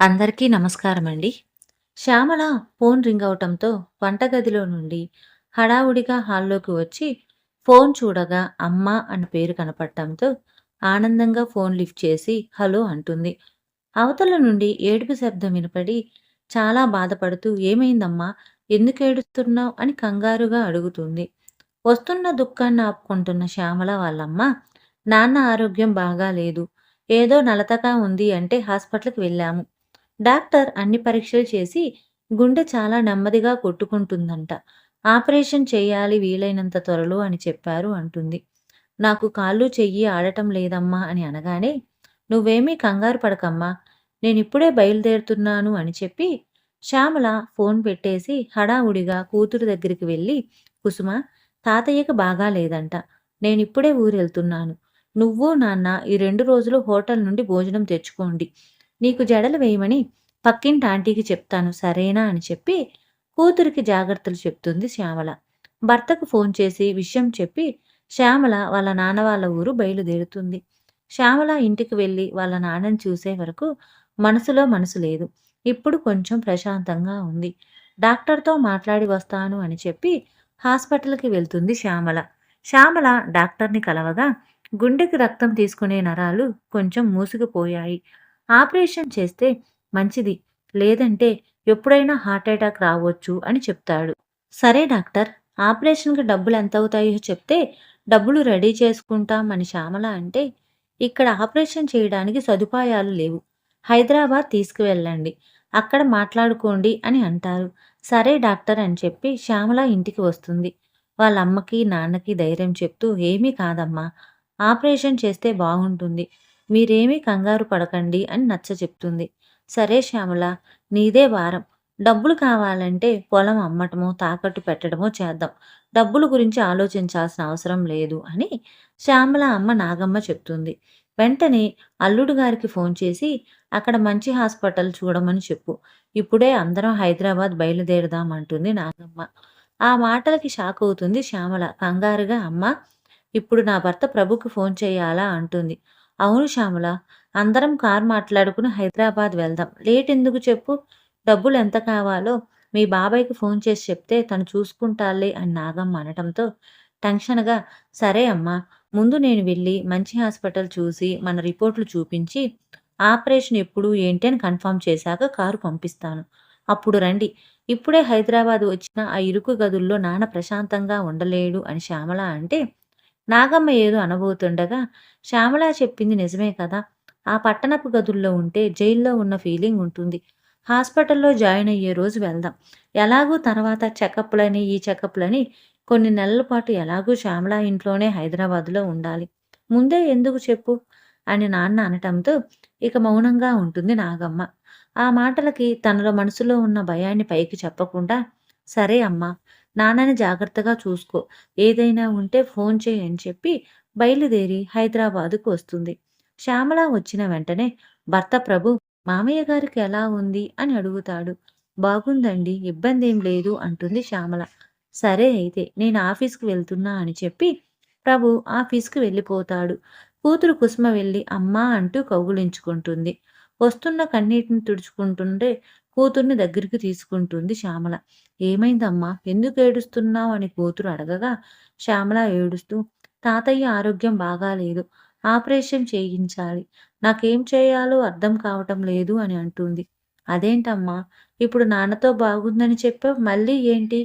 అందరికీ నమస్కారం అండి. శ్యామల ఫోన్ రింగ్ అవటంతో వంటగదిలో నుండి హడావుడిగా హాల్లోకి వచ్చి ఫోన్ చూడగా అమ్మ అని పేరు కనపడటంతో ఆనందంగా ఫోన్ లిఫ్ట్ చేసి హలో అంటుంది. అవతల నుండి ఏడుపు శబ్దం వినపడి చాలా బాధపడుతూ ఏమైందమ్మా? ఎందుకేడుస్తున్నావ్? అని కంగారుగా అడుగుతుంది. వస్తున్న దుఃఖాన్ని ఆపుకుంటున్న శ్యామల వాళ్ళమ్మ నాన్న ఆరోగ్యం బాగాలేదు. ఏదో నలతగా ఉంది అంటే హాస్పిటల్‌కి వెళ్ళాము. డాక్టర్ అన్ని పరీక్షలు చేసి గుండె చాలా నెమ్మదిగా కొట్టుకుంటుందంట. ఆపరేషన్ చేయాలి వీలైనంత త్వరలో అని చెప్పారు అంటుంది. నాకు కాళ్ళు చెయ్యి ఆడటం లేదమ్మా అని అనగానే నువ్వేమీ కంగారు పడకమ్మా! నేనిప్పుడే బయలుదేరుతున్నాను అని చెప్పి శ్యామల ఫోన్ పెట్టేసి హడావుడిగా కూతురు దగ్గరికి వెళ్ళి కుసుమ తాతయ్యకి బాగా లేదంట. నేనిప్పుడే ఊరెళ్తున్నాను. నువ్వు, నాన్న ఈ రెండు రోజులు హోటల్ నుండి భోజనం తెచ్చుకోండి. నీకు జడలు వేయమని పక్కింటి ఆంటీకి చెప్తాను సరేనా అని చెప్పి కూతురికి జాగ్రత్తలు చెప్తుంది శ్యామల. భర్తకు ఫోన్ చేసి విషయం చెప్పి శ్యామల వాళ్ళ నాన్న వాళ్ళ ఊరు బయలుదేరుతుంది. శ్యామల ఇంటికి వెళ్ళి వాళ్ళ నాన్నని చూసే వరకు మనసులో మనసు లేదు. ఇప్పుడు కొంచెం ప్రశాంతంగా ఉంది. డాక్టర్‌తో మాట్లాడి వస్తాను అని చెప్పి హాస్పిటల్‌కి వెళ్తుంది శ్యామల. శ్యామల డాక్టర్‌ని కలవగా గుండెకి రక్తం తీసుకునే నరాలు కొంచెం మూసుకుపోయాయి. ఆపరేషన్ చేస్తే మంచిది. లేదంటే ఎప్పుడైనా హార్ట్ అటాక్ రావచ్చు అని చెప్తాడు. సరే డాక్టర్ ఆపరేషన్‌కి డబ్బులు ఎంత అవుతాయో చెప్తే డబ్బులు రెడీ చేసుకుంటాం అని శ్యామల అంటే, ఇక్కడ ఆపరేషన్ చేయడానికి సదుపాయాలు లేవు. హైదరాబాద్ తీసుకువెళ్ళండి. అక్కడ మాట్లాడుకోండి అని అంటారు. సరే డాక్టర్ అని చెప్పి శ్యామల ఇంటికి వస్తుంది. వాళ్ళమ్మకి, నాన్నకి ధైర్యం చెప్తూ ఏమీ కాదమ్మా! ఆపరేషన్ చేస్తే బాగుంటుంది. మీరేమీ కంగారు పడకండి అని నచ్చ చెప్తుంది సరే శ్యామల నీదే భారం. డబ్బులు కావాలంటే పొలం అమ్మటమో, తాకట్టు పెట్టడమో చేద్దాం. డబ్బుల గురించి ఆలోచించాల్సిన అవసరం లేదు అని శ్యామల అమ్మ నాగమ్మ చెప్తుంది. వెంటనే అల్లుడు గారికి ఫోన్ చేసి అక్కడ మంచి హాస్పిటల్ చూడమని చెప్పు. ఇప్పుడే అందరం హైదరాబాద్ బయలుదేరుదాం అంటుంది నాగమ్మ. ఆ మాటలకి షాక్ అవుతుంది శ్యామల. కంగారుగా అమ్మ ఇప్పుడు నా భర్త ప్రభుకి ఫోన్ చేయాలా అంటుంది. అవును శ్యామల. అందరం కారు మాట్లాడుకుని హైదరాబాద్ వెళ్దాం. లేట్ ఎందుకు చెప్పు. డబ్బులు ఎంత కావాలో మీ బాబాయ్‌కి ఫోన్ చేసి చెప్తే తను చూసుకుంటాలే అని నాగమ్మ అనటంతో టెన్షన్‌గా సరే అమ్మా! ముందు నేను వెళ్ళి మంచి హాస్పిటల్ చూసి మన రిపోర్ట్‌లు చూపించి ఆపరేషన్ ఎప్పుడు ఏంటి అని కన్ఫర్మ్ చేశాక కారు పంపిస్తాను. అప్పుడు రండి. ఇప్పుడే హైదరాబాద్ వచ్చిన ఆ ఇరుకు గదుల్లో నాన్న ప్రశాంతంగా ఉండలేడు అని శ్యామల అంటే నాగమ్మ ఏదో అనబోతుండగా శ్యామల చెప్పింది నిజమే కదా! ఆ పట్టణపు గదుల్లో ఉంటే జైల్‌లో ఉన్న ఫీలింగ్ ఉంటుంది. హాస్పిటల్‌లో జాయిన్ అయ్యే రోజు వెళ్దాం. ఎలాగూ తర్వాత చెకప్‌లని, ఈ చెకప్‌లని కొన్ని నెలల పాటు ఎలాగూ శ్యామల ఇంట్లోనే హైదరాబాద్‌లో ఉండాలి. ముందే ఎందుకు చెప్పు? అని నాన్న అనటంతో ఇక మౌనంగా ఉంటుంది నాగమ్మ. ఆ మాటలకి తనలో మనసులో ఉన్న భయాన్ని పైకి చెప్పకుండా సరే అమ్మా! నాన్నని జాగ్రత్తగా చూసుకో. ఏదైనా ఉంటే ఫోన్ చెయ్ అని చెప్పి బయలుదేరి హైదరాబాదుకు వస్తుంది. శ్యామల వచ్చిన వెంటనే భర్త ప్రభు మామయ్య గారికి ఎలా ఉంది? అని అడుగుతాడు. బాగుందండి. ఇబ్బంది ఏం లేదు అంటుంది శ్యామల. సరే అయితే నేను ఆఫీస్‌కి వెళ్తున్నా అని చెప్పి ప్రభు ఆఫీస్‌కి వెళ్ళిపోతాడు. కూతురు కుసుమ వెళ్ళి అమ్మా అంటూ కౌగులించుకుంటుంది వస్తున్న కన్నీటిని తుడుచుకుంటుంటే కూతుర్ని దగ్గరికి తీసుకుంటుంది శ్యామల. ఏమైందమ్మా? ఎందుకు ఏడుస్తున్నావు అని కూతురు అడగగా శ్యామల ఏడుస్తూ తాతయ్య ఆరోగ్యం బాగాలేదు. ఆపరేషన్ చేయించాలి. నాకేం చేయాలో అర్థం కావటం లేదు అని అంటుంది. అదేంటమ్మా? ఇప్పుడు నాన్నతో బాగుందని చెప్పావు. మళ్ళీ ఏంటి?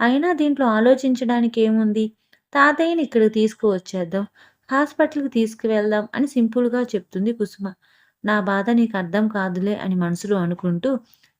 అయినా దీంట్లో ఆలోచించడానికి ఏముంది తాతయ్యని ఇక్కడికి తీసుకువచ్చేద్దాం. హాస్పిటల్‌కి తీసుకువెళ్దాం అని సింపుల్‌గా చెప్తుంది కుసుమ. నా బాధ నీకు అర్థం కాదులే అని మనసులో అనుకుంటూ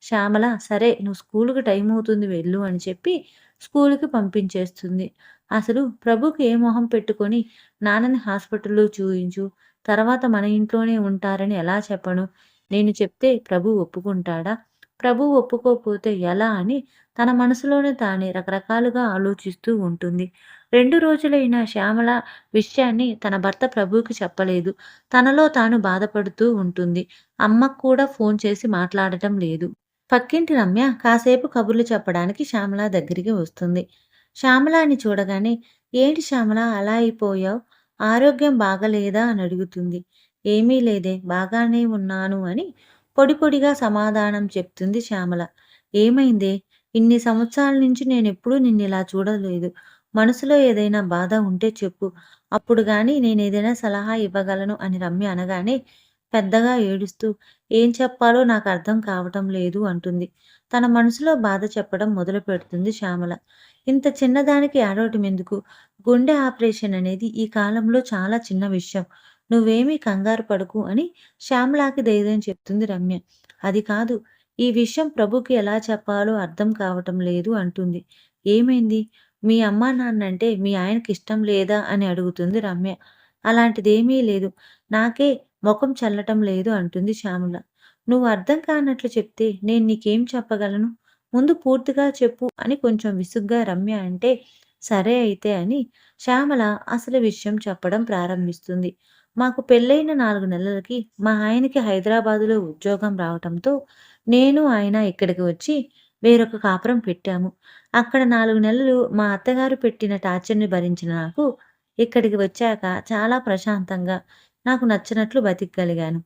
శ్యామల సరే నువ్వు స్కూల్కి టైం అవుతుంది వెళ్ళు అని చెప్పి స్కూల్కి పంపించేస్తుంది. అసలు ప్రభుకి ఏ మొహం పెట్టుకొని నాన్నని హాస్పిటల్‌లో చూయించు. తర్వాత మన ఇంట్లోనే ఉంటారని ఎలా చెప్పను? నేను చెప్తే ప్రభు ఒప్పుకుంటాడా? ప్రభు ఒప్పుకోకపోతే ఎలా అని తన మనసులోనే తానే రకరకాలుగా ఆలోచిస్తూ ఉంటుంది. రెండు రోజులైన శ్యామల విషయాన్ని తన భర్త ప్రభుకి చెప్పలేదు. తనలో తాను బాధపడుతూ ఉంటుంది. అమ్మకు కూడా ఫోన్ చేసి మాట్లాడటం లేదు. పక్కింటి రమ్య కాసేపు కబుర్లు చెప్పడానికి శ్యామల దగ్గరికి వస్తుంది. శ్యామలాని చూడగానే ఏంటి శ్యామల అలా అయిపోయావు ఆరోగ్యం బాగాలేదా? అని అడుగుతుంది. ఏమీ లేదే బాగానే ఉన్నాను అని పొడి పొడిగా సమాధానం చెప్తుంది శ్యామల. ఏమైందే? ఇన్ని సంవత్సరాల నుంచి నేనెప్పుడూ నిన్నిలా చూడలేదు. మనసులో ఏదైనా బాధ ఉంటే చెప్పు. అప్పుడు గాని నేనేదైనా సలహా ఇవ్వగలను అని రమ్య అనగానే పెద్దగా ఏడుస్తూ ఏం చెప్పాలో నాకు అర్థం కావటం లేదు అంటుంది. తన మనసులో బాధ చెప్పడం మొదలు పెడుతుంది శ్యామల. ఇంత చిన్నదానికి ఏడవటమెందుకు? గుండె ఆపరేషన్ అనేది ఈ కాలంలో చాలా చిన్న విషయం. నువ్వేమీ కంగారు పడకు అని శ్యామలకి ధైర్యం చెప్తుంది రమ్య. అది కాదు. ఈ విషయం ప్రభుకి ఎలా చెప్పాలో అర్థం కావటం లేదు అంటుంది. ఏమైంది? మీ అమ్మానాన్నంటే మీ ఆయనకి ఇష్టం లేదా అని అడుగుతుంది రమ్య. అలాంటిదేమీ లేదు. నాకే ముఖం చల్లటం లేదు అంటుంది శ్యామల. నువ్వు అర్థం కానట్లు చెప్తే నేను నీకేం చెప్పగలను? ముందు పూర్తిగా చెప్పు అని కొంచెం విసుగ్గా రమ్య అంటే సరే అయితే అని శ్యామల అసలు విషయం చెప్పడం ప్రారంభిస్తుంది. మాకు పెళ్ళైన నాలుగు నెలలకి మా ఆయనకి హైదరాబాదులో ఉద్యోగం రావటంతో నేను ఆయన ఇక్కడికి వచ్చి వేరొక కాపురం పెట్టాము. అక్కడ నాలుగు నెలలు మా అత్తగారు పెట్టిన టార్చర్‌ని భరించిన నాకు ఇక్కడికి వచ్చాక చాలా ప్రశాంతంగా నాకు నచ్చినట్లు బతికగలిగాను.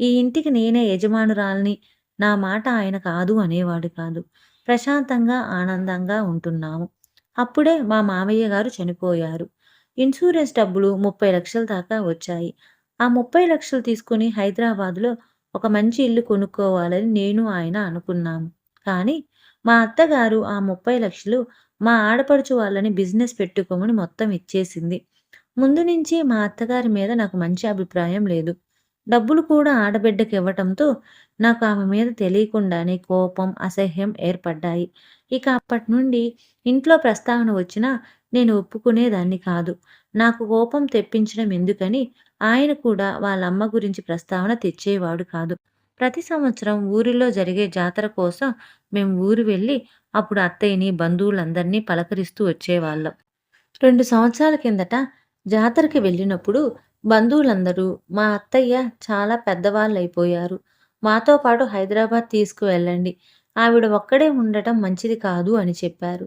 ఈ ఇంటికి నేనే యజమానురాల్ని నా మాట ఆయన కాదు అనేవాడు కాదు. ప్రశాంతంగా, ఆనందంగా ఉంటున్నాము. అప్పుడే మా మామయ్య గారు చనిపోయారు. ఇన్సూరెన్స్ డబ్బులు ముప్పై లక్షల దాకా వచ్చాయి. ఆ ముప్పై లక్షలు తీసుకొని హైదరాబాద్‌లో ఒక మంచి ఇల్లు కొనుక్కోవాలని నేను ఆయన అనుకున్నాము. కానీ మా అత్తగారు ఆ ముప్పై లక్షలు మా ఆడపడుచు వాళ్ళని బిజినెస్ పెట్టుకోమని మొత్తం ఇచ్చేసింది. ముందు నుంచి మా అత్తగారి మీద నాకు మంచి అభిప్రాయం లేదు. డబ్బులు కూడా ఆడబిడ్డకి ఇవ్వటంతో నాకు ఆమె మీద తెలియకుండానే కోపం, అసహ్యం ఏర్పడ్డాయి. ఇక అప్పట్నుండి ఇంట్లో ప్రస్తావన వచ్చినా నేను ఒప్పుకునేదాన్ని కాదు. నాకు కోపం తెప్పించడం ఎందుకని ఆయన కూడా వాళ్ళమ్మ గురించి ప్రస్తావన తెచ్చేవాడు కాదు. ప్రతి సంవత్సరం ఊరిలో జరిగే జాతర కోసం మేము ఊరు వెళ్ళి అప్పుడు అత్తయ్యని, బంధువులందరినీ పలకరిస్తూ వచ్చేవాళ్ళం. రెండు సంవత్సరాల కిందట జాతరకి వెళ్ళినప్పుడు బంధువులందరూ మా అత్తయ్య చాలా పెద్దవాళ్ళైపోయారు మాతో పాటు హైదరాబాద్ తీసుకువెళ్ళండి. ఆవిడ ఒక్కడే ఉండటం మంచిది కాదు అని చెప్పారు.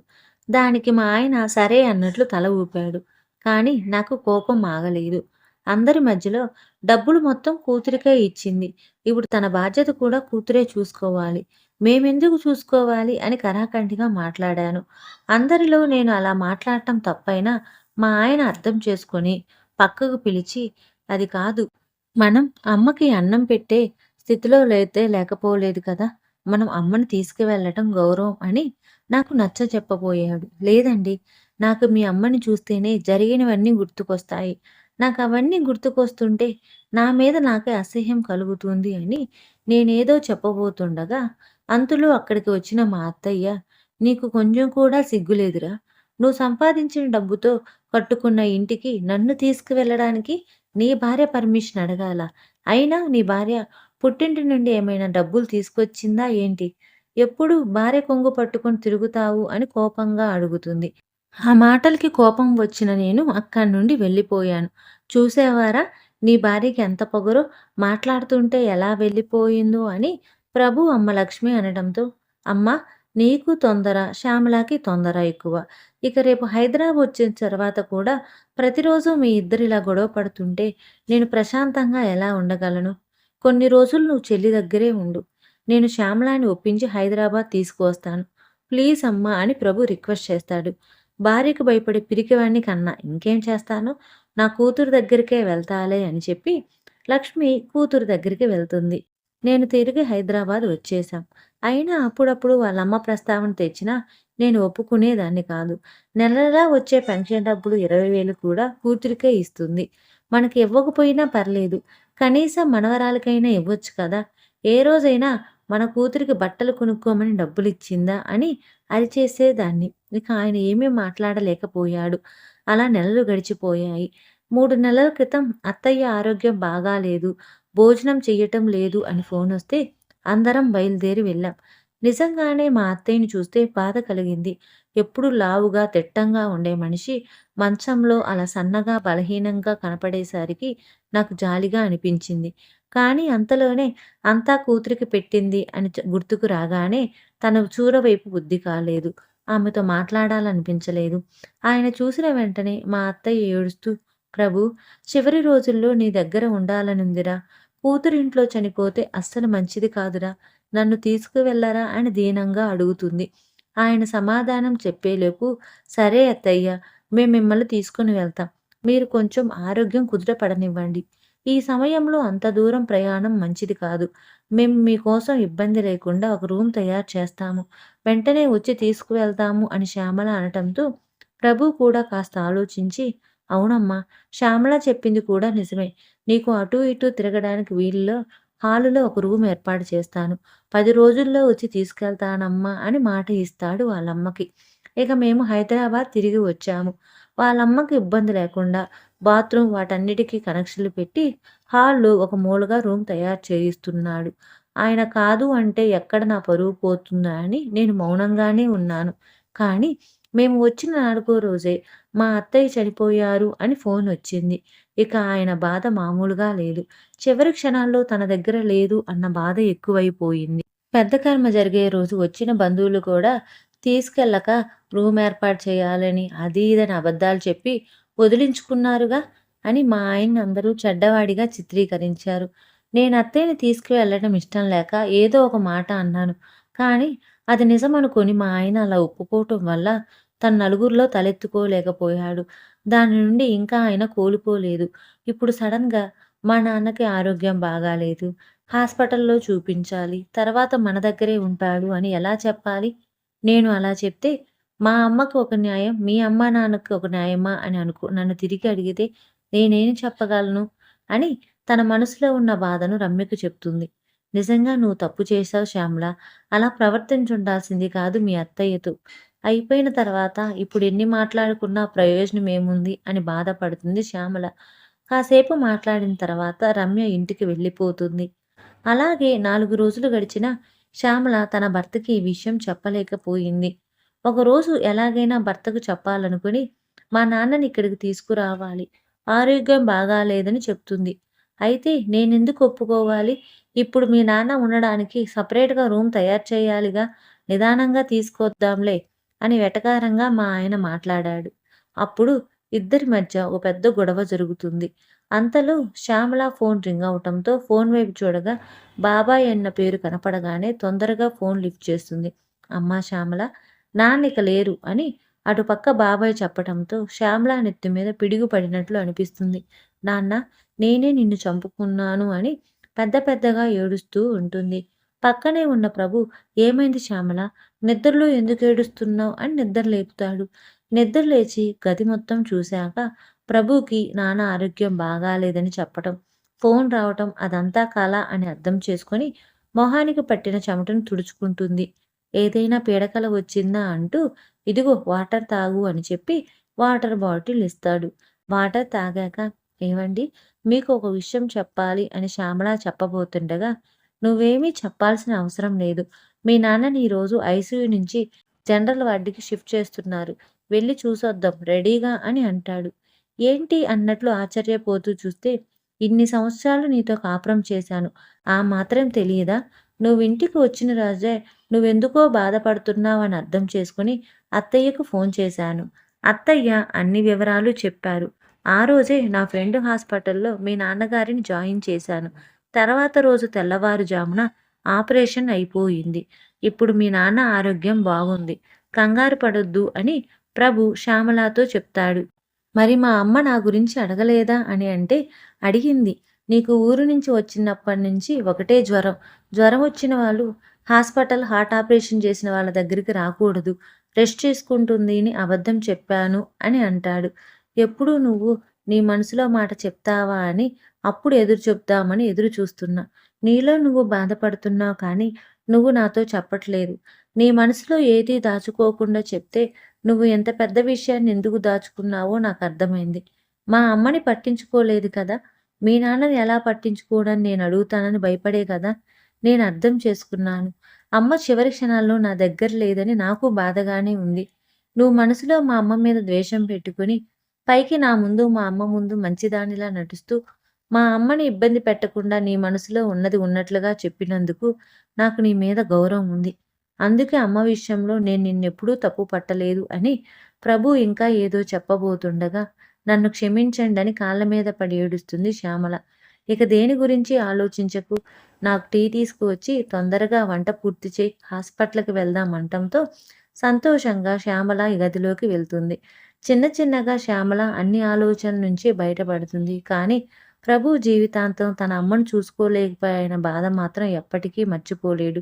దానికి మా ఆయన సరే అన్నట్లు తల ఊపాడు. కానీ నాకు కోపం ఆగలేదు. అందరి మధ్యలో డబ్బులు మొత్తం కూతురికే ఇచ్చింది. ఇప్పుడు తన బాధ్యత కూడా కూతురే చూసుకోవాలి. మేమెందుకు చూసుకోవాలి అని కరాకండిగా మాట్లాడాను. అందరిలో నేను అలా మాట్లాడటం తప్పైనా మా ఆయన అర్థం చేసుకొని పక్కకు పిలిచి అది కాదు. మనం అమ్మకి అన్నం పెట్టే స్థితిలో లేతే లేకపోలేదు కదా! మనం అమ్మని తీసుకువెళ్ళటం గౌరవం అని నాకు నచ్చ చెప్పబోయాడు లేదండి. నాకు మీ అమ్మని చూస్తేనే జరిగినవన్నీ గుర్తుకొస్తాయి. నాకు అవన్నీ గుర్తుకొస్తుంటే నా మీద నాకే అసహ్యం కలుగుతుంది అని నేనేదో చెప్పబోతుండగా అంతలో అక్కడికి వచ్చిన మా అత్తయ్య నీకు కొంచెం కూడా సిగ్గులేదురా! నువ్వు సంపాదించిన డబ్బుతో కట్టుకున్న ఇంటికి నన్ను తీసుకువెళ్ళడానికి నీ భార్య పర్మిషన్ అడగాలా? అయినా నీ భార్య పుట్టింటి నుండి ఏమైనా డబ్బులు తీసుకొచ్చిందా ఏంటి? ఎప్పుడు భార్య కొంగు పట్టుకొని తిరుగుతావు అని కోపంగా అడుగుతుంది. ఆ మాటలకి కోపం వచ్చిన నేను అక్కడి నుండి వెళ్ళిపోయాను. చూసేవారా నీ భార్యకి ఎంత పొగరో మాట్లాడుతుంటే ఎలా వెళ్ళిపోయిందో అని ప్రభు అమ్మ లక్ష్మి అనడంతో అమ్మ నీకు తొందర, శ్యామలాకి తొందర ఎక్కువ. ఇక రేపు హైదరాబాద్ వచ్చిన తర్వాత కూడా ప్రతిరోజు మీ ఇద్దరిలా గొడవ పడుతుంటే నేను ప్రశాంతంగా ఎలా ఉండగలను? కొన్ని రోజులు నువ్వు చెల్లి దగ్గరే ఉండు. నేను శ్యామలాని ఒప్పించి హైదరాబాద్ తీసుకువస్తాను. ప్లీజ్ అమ్మా! అని ప్రభు రిక్వెస్ట్ చేస్తాడు. భార్యకు భయపడే పిరికివాడిని కన్నా ఇంకేం చేస్తాను? నా కూతురు దగ్గరికే వెళ్తాలే అని చెప్పి లక్ష్మి కూతురు దగ్గరికి వెళ్తుంది. నేను తిరిగి హైదరాబాద్ వచ్చేశాం. అయినా అప్పుడప్పుడు వాళ్ళమ్మ ప్రస్తావన తెచ్చినా నేను ఒప్పుకునేదాన్ని కాదు. నెల నెలా వచ్చే పెన్షన్ డబ్బులు ఇరవై వేలు కూడా కూతురికే ఇస్తుంది. మనకి ఇవ్వకపోయినా పర్లేదు. కనీసం మనవరాలకైనా ఇవ్వొచ్చు కదా! ఏ రోజైనా మన కూతురికి బట్టలు కొనుక్కోమని డబ్బులు ఇచ్చిందా అని అరిచేసేదాన్ని. ఇక ఆయన ఏమీ మాట్లాడలేకపోయాడు. అలా నెలలు గడిచిపోయాయి. మూడు నెలల క్రితం అత్తయ్య ఆరోగ్యం బాగాలేదు. భోజనం చెయ్యటం లేదు అని ఫోన్ వస్తే అందరం బయలుదేరి వెళ్ళాం. నిజంగానే మా అత్తయ్యని చూస్తే బాధ కలిగింది. ఎప్పుడూ లావుగా, తిట్టంగా ఉండే మనిషి మంచంలో అలా సన్నగా, బలహీనంగా కనపడేసరికి నాకు జాలిగా అనిపించింది. కానీ అంతలోనే అంతా కూతురికి పెట్టింది అని గుర్తుకు రాగానే తన చూరవైపు బుద్ధి కాలేదు. ఆమెతో మాట్లాడాలనిపించలేదు. ఆయన చూసిన వెంటనే మా అత్తయ్య ఏడుస్తూ ప్రభూ! చివరి రోజుల్లో నీ దగ్గర ఉండాలనుందిరా. కూతురింట్లో చనిపోతే అస్సలు మంచిది కాదురా నన్ను తీసుకువెళ్ళరా అని దీనంగా అడుగుతుంది. ఆయన సమాధానం చెప్పేలోపు సరే అత్తయ్య మేము మిమ్మల్ని తీసుకుని వెళ్తాం. మీరు కొంచెం ఆరోగ్యం కుదుటపడనివ్వండి. ఈ సమయంలో అంత దూరం ప్రయాణం మంచిది కాదు. మేము మీకోసం ఇబ్బంది లేకుండా ఒక రూమ్ తయారు చేస్తాము. వెంటనే వచ్చి తీసుకువెళ్తాము అని శ్యామల అనటంతో ప్రభు కూడా కాస్త ఆలోచించి అవునమ్మా. శ్యామల చెప్పింది కూడా నిజమే. నీకు అటు ఇటు తిరగడానికి వీలులో హాలులో ఒక రూమ్ ఏర్పాటు చేస్తాను. పది రోజుల్లో వచ్చి తీసుకెళ్తానమ్మా అని మాట ఇస్తాడు వాళ్ళమ్మకి. ఇక మేము హైదరాబాద్ తిరిగి వచ్చాము. వాళ్ళమ్మకి ఇబ్బంది లేకుండా బాత్రూమ్ వాటన్నిటికీ కనెక్షన్లు పెట్టి హాల్లో ఒక మూలగా రూమ్ తయారు చేయిస్తున్నాడు. ఆయన కాదు అంటే ఎక్కడ నా పరువు పోతుందా అని నేను మౌనంగానే ఉన్నాను. కానీ మేము వచ్చిన నాలుగో రోజే మా అత్తయ్య చనిపోయారు అని ఫోన్ వచ్చింది. ఇక ఆయన బాధ మామూలుగా లేదు. చివరి క్షణాల్లో తన దగ్గర లేదు అన్న బాధ ఎక్కువైపోయింది. పెద్ద కర్మ జరిగే రోజు వచ్చిన బంధువులు కూడా తీసుకెళ్ళక రూమ్ ఏర్పాటు చేయాలని అది ఇదని అబద్ధాలు చెప్పి వదిలించుకున్నారుగా అని మా ఆయన అందరూ చెడ్డవాడిగా చిత్రీకరించారు. నేను అత్తయ్యని తీసుకువెళ్ళడం ఇష్టం లేక ఏదో ఒక మాట అన్నాను. కానీ అది నిజమనుకొని మా ఆయన అలా ఒప్పుకోవటం వల్ల తన నలుగురిలో తలెత్తుకోలేకపోయాడు. దాని నుండి ఇంకా ఆయన కోలుకోలేదు. ఇప్పుడు సడన్గా మా నాన్నకి ఆరోగ్యం బాగాలేదు. హాస్పిటల్లో చూపించాలి. తర్వాత మన దగ్గరే ఉంటాడు అని ఎలా చెప్పాలి? నేను అలా చెప్తే మా అమ్మకు ఒక న్యాయం మీ అమ్మ నాన్నకి ఒక న్యాయమా అని అనుకో నన్ను తిరిగి అడిగితే నేనేం చెప్పగలను? అని తన మనసులో ఉన్న బాధను రమ్యకు చెప్తుంది. నిజంగా నువ్వు తప్పు చేశావు శ్యామల. అలా ప్రవర్తించుండాల్సింది కాదు మీ అత్తయ్యతో. అయిపోయిన తర్వాత ఇప్పుడు ఎన్ని మాట్లాడుకున్నా ప్రయోజనం ఏముంది అని బాధపడుతుంది శ్యామల. కాసేపు మాట్లాడిన తర్వాత రమ్య ఇంటికి వెళ్ళిపోతుంది. అలాగే నాలుగు రోజులు గడిచిన శ్యామల తన భర్తకి ఈ విషయం చెప్పలేకపోయింది. ఒకరోజు ఎలాగైనా భర్తకు చెప్పాలనుకుని మా నాన్నని ఇక్కడికి తీసుకురావాలి. ఆరోగ్యం బాగాలేదని చెప్తుంది. అయితే నేనెందుకు ఒప్పుకోవాలి? ఇప్పుడు మీ నాన్న ఉండడానికి సపరేట్గా రూమ్ తయారు చేయాలిగా. నిదానంగా తీసుకొద్దాంలే. అని వెటకారంగా మా ఆయన మాట్లాడాడు. అప్పుడు ఇద్దరి మధ్య ఒక పెద్ద గొడవ జరుగుతుంది. అంతలో శ్యామల ఫోన్ రింగ్ అవటంతో ఫోన్ వైపు చూడగా బాబాయ్ అన్న పేరు కనపడగానే తొందరగా ఫోన్ లిఫ్ట్ చేస్తుంది. అమ్మా శ్యామల నాన్నిక లేరు అని అటుపక్క బాబాయ్ చెప్పటంతో శ్యామల నెత్తి మీద పిడుగు పడినట్లు అనిపిస్తుంది. నాన్న నేనే నిన్ను చంపుకున్నాను అని పెద్ద పెద్దగా ఏడుస్తూ ఉంటుంది. పక్కనే ఉన్న ప్రభు ఏమైంది శ్యామల? నిద్రలో ఎందుకు ఏడుస్తున్నావు అని నిద్ర లేపుతాడు. నిద్ర లేచి గది మొత్తం చూశాక ప్రభుకి నాన్న ఆరోగ్యం బాగాలేదని చెప్పటం ఫోన్ రావటం అదంతా కళ అని అర్థం చేసుకొని మొహానికి పట్టిన చెమటను తుడుచుకుంటుంది. ఏదైనా పీడకల వచ్చిందా అంటూ ఇదిగో వాటర్ తాగు అని చెప్పి వాటర్ బాటిల్ ఇస్తాడు. వాటర్ తాగాక ఏవండి మీకు ఒక విషయం చెప్పాలి అని శ్యామల చెప్పబోతుండగా నువ్వేమీ చెప్పాల్సిన అవసరం లేదు. మీ నాన్నని ఈరోజు ఐసీయూ నుంచి జనరల్ వార్డుకి షిఫ్ట్ చేస్తున్నారు. వెళ్ళి చూసొద్దాం రెడీగా అని అంటాడు. ఏంటి అన్నట్లు ఆశ్చర్యపోతూ చూస్తే ఇన్ని సంవత్సరాలు నీతో కాపురం చేశాను. ఆ మాత్రం తెలియదా? నువ్వు ఇంటికి వచ్చిన రాజే నువ్వెందుకో బాధపడుతున్నావని అర్థం చేసుకుని అత్తయ్యకు ఫోన్ చేశాను. అత్తయ్య అన్ని వివరాలు చెప్పారు. ఆ రోజే నా ఫ్రెండ్ హాస్పిటల్లో మీ నాన్నగారిని జాయిన్ చేశాను. తర్వాత రోజు తెల్లవారుజామున ఆపరేషన్ అయిపోయింది. ఇప్పుడు మీ నాన్న ఆరోగ్యం బాగుంది. కంగారు పడొద్దు అని ప్రభు శ్యామలాతో చెప్తాడు. మరి మా అమ్మ నా గురించి అడగలేదా అని అంటే అడిగింది. నీకు ఊరు నుంచి వచ్చినప్పటి నుంచి ఒకటే జ్వరం. జ్వరం వచ్చిన వాళ్ళు హాస్పిటల్ హార్ట్ ఆపరేషన్ చేసిన వాళ్ళ దగ్గరికి రాకూడదు. రెస్ట్ చేసుకుంటుంది అని అబద్ధం చెప్పాను అని అంటాడు. ఎప్పుడు నువ్వు నీ మనసులో మాట చెప్తావా అని అప్పుడు ఎదురు చెప్తామని ఎదురు చూస్తున్నా. నీలో నువ్వు బాధపడుతున్నావు కానీ నువ్వు నాతో చెప్పట్లేదు. నీ మనసులో ఏది దాచుకోకుండా చెప్తే నువ్వు ఎంత పెద్ద విషయాన్ని ఎందుకు దాచుకున్నావో నాకు అర్థమైంది. మా అమ్మని పట్టించుకోలేదు కదా. మీ నాన్నని ఎలా పట్టించుకోవడం నేను అడుగుతానని భయపడే కదా. నేను అర్థం చేసుకున్నాను. అమ్మ చివరి క్షణాల్లో నా దగ్గర లేదని నాకు బాధగానే ఉంది. నువ్వు మనసులో మా అమ్మ మీద ద్వేషం పెట్టుకుని పైకి నా ముందు మా అమ్మ ముందు మంచిదానిలా నటిస్తూ మా అమ్మని ఇబ్బంది పెట్టకుండా నీ మనసులో ఉన్నది ఉన్నట్లుగా చెప్పినందుకు నాకు నీ మీద గౌరవం ఉంది. అందుకే అమ్మ విషయంలో నేను నిన్నెప్పుడూ తప్పు పట్టలేదు అని ప్రభు ఇంకా ఏదో చెప్పబోతుండగా నన్ను క్షమించండి అని కాళ్ళ మీద పడి ఏడుస్తుంది శ్యామల. ఇక దేని గురించి ఆలోచించకు? నాకు టీ తీసుకువచ్చి తొందరగా వంట పూర్తి చేయి హాస్పిటల్కి వెళ్దాం అంటంతో సంతోషంగా శ్యామల గదిలోకి వెళ్తుంది. చిన్న చిన్నగా శ్యామల అన్ని ఆలోచనల నుంచి బయటపడుతుంది. కానీ ప్రభు జీవితాంతం తన అమ్మను చూసుకోలేకపోయిన బాధ మాత్రం ఎప్పటికీ మర్చిపోలేడు.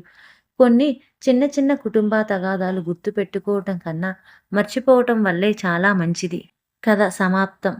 కొన్ని చిన్న చిన్న కుటుంబ తగాదాలు గుర్తు పెట్టుకోవటం కన్నా మర్చిపోవటం వల్లే చాలా మంచిది. కథ సమాప్తం.